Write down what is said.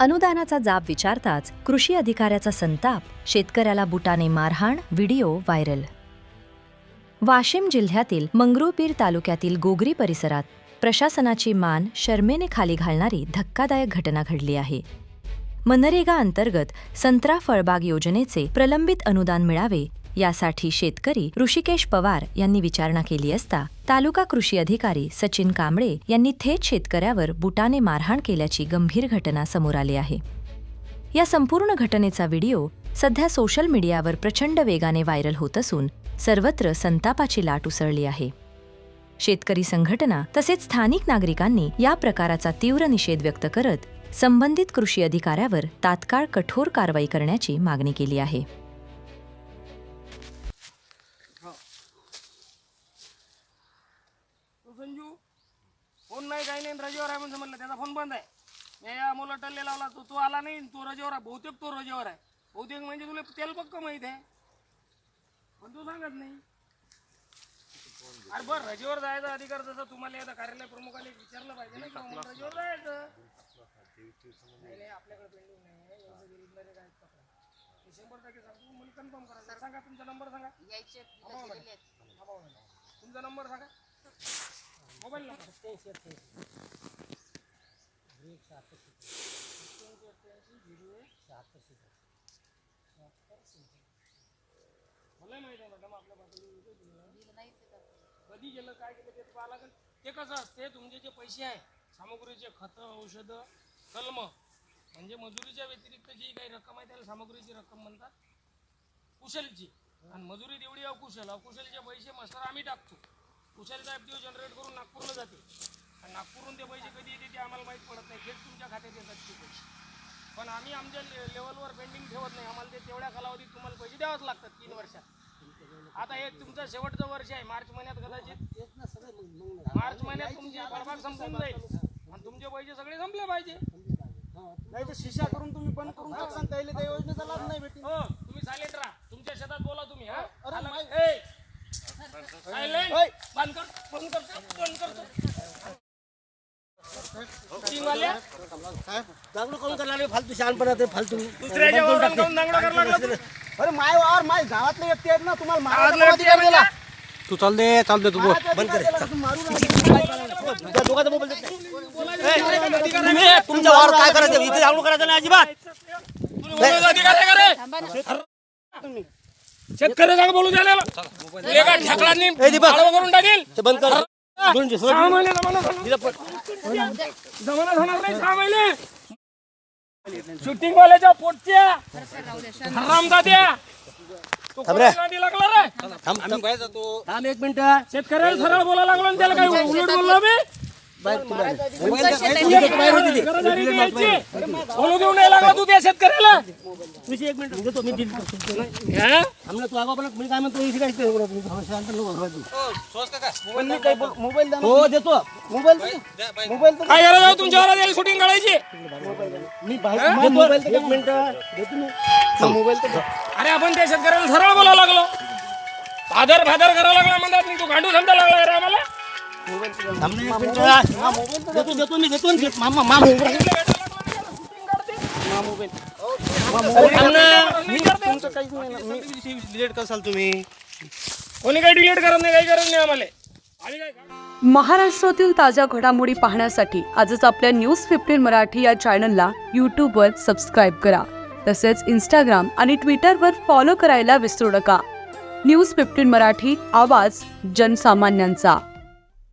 अनुदानाचा जाब विचारताच कृषी अधिकाऱ्याचा संताप शेतकऱ्याला बुटाने मारहाण व्हिडिओ व्हायरल. वाशिम जिल्ह्यातील मंगरुळपीर तालुक्यातील गोगरी परिसरात प्रशासनाची मान शर्मेने खाली घालणारी धक्कादायक घटना घडली आहे. मनरेगा अंतर्गत संत्रा फळबाग योजनेचे प्रलंबित अनुदान मिळावे यासाठी शेतकरी ऋषिकेश पवार यांनी विचारणा केली असता तालुका कृषी अधिकारी सचिन कांबळे यांनी थेट शेतकऱ्यावर बुटाने मारहाण केल्याची गंभीर घटना समोर आली आहे. या संपूर्ण घटनेचा व्हिडिओ सध्या सोशल मीडियावर प्रचंड वेगाने व्हायरल होत असून सर्वत्र संतापाची लाट उसळली आहे. शेतकरी संघटना तसेच स्थानिक नागरिकांनी या प्रकाराचा तीव्र निषेध व्यक्त करत संबंधित कृषी अधिकाऱ्यावर तात्काळ कठोर कारवाई करण्याची मागणी केली आहे. संजू. फोन नाही काही नाही. रजेवर आहे म्हणजे म्हणलं त्याचा फोन बंद आहे. मी या मुलं टल्ले लावला तो तो आला नाही. तो रजेवर आहे. बहुतेक तो रजेवर आहे. बहुतेक म्हणजे तुला तेल पक्क माहीत आहे. पण तू सांगत नाही. अरे बरं रजेवर जायचा अधिकार जसं तुम्हाला आता कार्यालय प्रमुखाने विचारलं पाहिजे ना किंवा मला रजेवर जायचं नाही नाही आपल्याकडे पेंडिंग नाही आहे. एवढं दिलेलं काय पकडा. मी शंभर टक्के सांगतो. मला कन्फर्म करा. सांगा तुमचा नंबर सांगा. यायचे हा, भाऊ. तुमचा नंबर सांगा. मोबाईल नंबर मला माहिती आहे मॅडम आपल्या बाजूला कधी गेलं काय केलं ते पाहा लागेल. ते कसं असते तुमचे जे पैसे आहे सामग्रीचे खतं औषधं कलम म्हणजे मजुरीच्या व्यतिरिक्त जी काही रक्कम आहे त्याला सामग्रीची रक्कम म्हणतात. कुशलची. आणि मजुरी तेवढी अकुशल. अकुशलचे पैसे मस्तर आम्ही टाकतो. कुशलचा एफ जनरेट करून नागपूरला जाते आणि नागपूरहून ते पैसे कधी येते ते आम्हाला माहीत पडत नाही. थेट तुमच्या खात्यात येतात ते पैसे. पण आम्ही आमच्या लेवलवर पेंडिंग ठेवत नाही. आम्हाला ते तेवढ्या कालावधीत तुम्हाला पैसे द्यावेच लागतात तीन वर्षात. आता हे तुमचं शेवटचं वर्ष आहे. मार्च महिन्यात कदाचित मार्च महिन्यात तुमची फळबाग संपून जाईल. आणि तुमचे पैसे सगळे संपले पाहिजे. नाही तर शिशा करून तुम्ही बंद करून टाकसान. त्याला त्या योजनेचा लाभ नाही भेटेल हो तुम्ही सायलेंट राहा. तुमच्या शेतात बोला तुम्ही हा? करून करायला लागले फालतू शहाणपणा ते फालतू. दुसऱ्याच्या वावरात जाऊन दांगडा करायला लागला तू. अरे माय वावर माय गावातले व्यक्ती आहेत ना तुम्हाला अधिकार? दिला. तू चाल दे चाल दे तू बोल. मारायचा अधिकार दिला, तुम्ही मारू नका. त्या दोघांचा मोबाईल देत नाही. तुम्ही तुमच्या वावर काय करायचं? इथे जाऊन करायचं नाही अजिबात. तुला बोलायचा अधिकार आहे का रे? शेतकऱ्याचा बोलू द्यायला. एका ढेकळांनी आडवं करून टाकेल. ते बंद कर. दोन दिवस सहा महिने जमाना होणार. जमाना होणार नाही सहा महिने शूटिंग वाल्याच्या पोटच्या. हरामजाद्या तो कोणाच्या नादी लागला रे? थांब थांब. थांब एक मिनिट. शेतकऱ्याला सरळ बोलायला लागलो आणि त्याला काही उलट बोललो मी. लागला तू त्या शेतकऱ्याला. तुझी एक मिनिट देतो मी दिली हा? आम्हाला तू आगापणा मी काय म्हणतो इथे काय मोबाईल. हो देतो. मोबाईल दे. मोबाईल तर काय गरज आहे तुमच्यावर शूटिंग काढायची मी मोबाईल एक मिनिट. देतो हा, मोबाईल. अरे आपण त्या शेतकऱ्याला सरळ बोलायला लागलो. भादर भादर करायला लागला म्हणतात तू गांडू समजा लागला रे आम्हाला. देतो देतो मी देतो मामा डिलीट तुम्ही कोणी काही डिलीट करत नाही काही करत नाही आम्हाला महाराष्ट्रातील ताज्या घडामोडी पाहण्यासाठी आजच आपल्या न्यूज फिफ्टीन मराठी या चॅनलला यूट्यूबवर सबस्क्राईब करा. तसेच इंस्टाग्राम आणि ट्विटरवर फॉलो करायला विसरू नका. न्यूज फिफ्टीन मराठी आवाज जनसामान्यांचा.